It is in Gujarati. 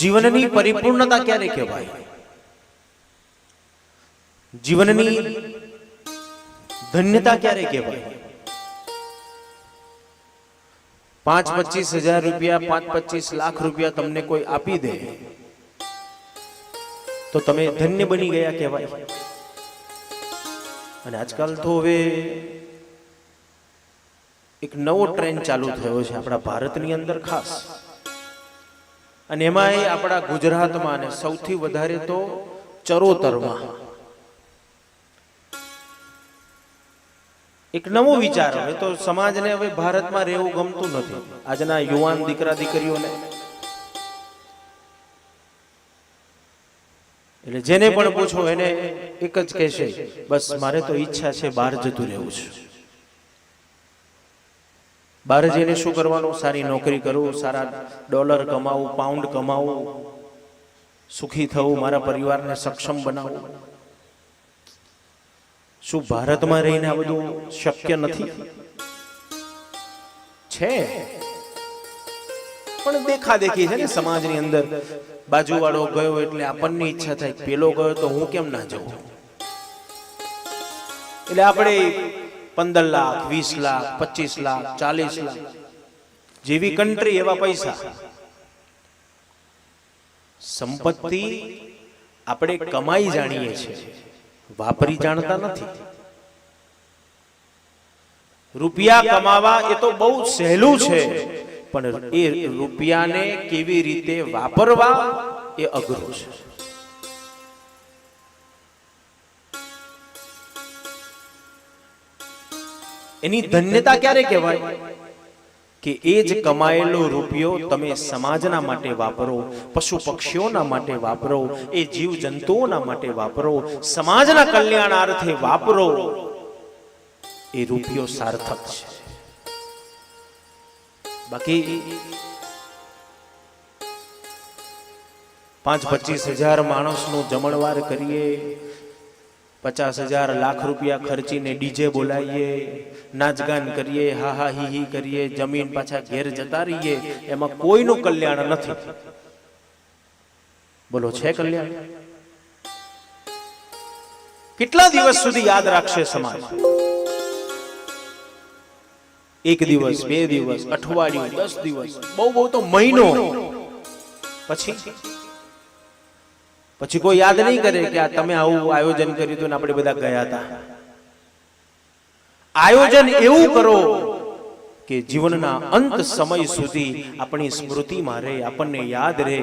જીવનની પરિપૂર્ણતા ક્યારે કહેવાય? જીવનની ધન્યતા ક્યારે કહેવાય? પાંચ પચીસ હજાર રૂપિયા, પાંચ પચીસ લાખ રૂપિયા તમને કોઈ આપી દે, તો તમે ધન્ય બની ગયા કહેવાય. અને આજકાલ તો હવે એક નવો ટ્રેન્ડ ચાલુ થયો છે આપણા ભારતની અંદર ખાસ. અને એમાંય આપણા ગુજરાતમાં અને સૌથી વધારે તો ચરોતરમાં. એક નવો વિચાર હવે તો સમાજને હવે ભારતમાં રહેવું ગમતું નથી. આજના યુવાન દીકરા દીકરીઓને. એટલે જેને પણ પૂછો એને એક જ કહેશે, બસ મારે તો ઈચ્છા છે બહાર જતું રહેવું છે. બહાર જઈને શું કરવાનું? સારી નોકરી કરવું સારા ડોલર કમાવું પાઉન્ડ કમાવું, સુખી થવું, મારા પરિવારને સક્ષમ બનાવવું શું ભારતમાં રહીને આ બધું શક્ય નથી? છે. પણ દેખા દેખી છે ને સમાજની અંદર. બાજુવાળો ગયો એટલે આપણને ઈચ્છા થાય. પેલો ગયો તો હું કેમ ના જઉં? એટલે આપણે પંદર લાખ, વીસ લાખ, પચીસ લાખ, ચાલીસ લાખ. જેવી કન્ટ્રી એવા પૈસા. સંપત્તિ આપણે કમાઈ જાણીએ છીએ. વાપરી જાણતા નથી. રૂપિયા કમાવા એ તો બહુ સહેલું છે. પણ એ રૂપિયાને કેવી રીતે વાપરવા એ અઘરું છે. એની ધન્યતા ક્યારે કહેવાય? કે એ જ કમાયેલો રૂપિયો તમે સમાજના માટે વાપરો, પશુ પક્ષીઓના માટે વાપરો, એ જીવ જંતુઓના માટે વાપરો, સમાજના કલ્યાણાર્થે વાપરો. એ રૂપિયો સાર્થક છે. બાકી પાંચ પચીસ હજાર માણસનું જમણવાર કરીએ પચાસ હજાર લાખ રૂપિયા ખર્ચીને ડીજે બોલાવીએ નાચગાન કરીએ હા હા હી હી કરીએ, જમીન પાછા ઘેર જતા રહીએ, એમાં કોઈનું કલ્યાણ નથી. બોલો, છે કલ્યાણ? કેટલા દિવસ સુધી યાદ રાખશે સમાજ? એક દિવસ, બે દિવસ, અઠવાડિયું, દસ દિવસ, બહુ બહુ તો મહિનો. પછી? પછી કોઈ યાદ નહીં કરે કે આ તમે આવું આયોજન કર્યું હતું ને આપણે બધા ગયા હતા. આયોજન એવું કરો કે જીવનના અંત સમય સુધી આપણી સ્મૃતિમાં રહે, આપણને યાદ રહે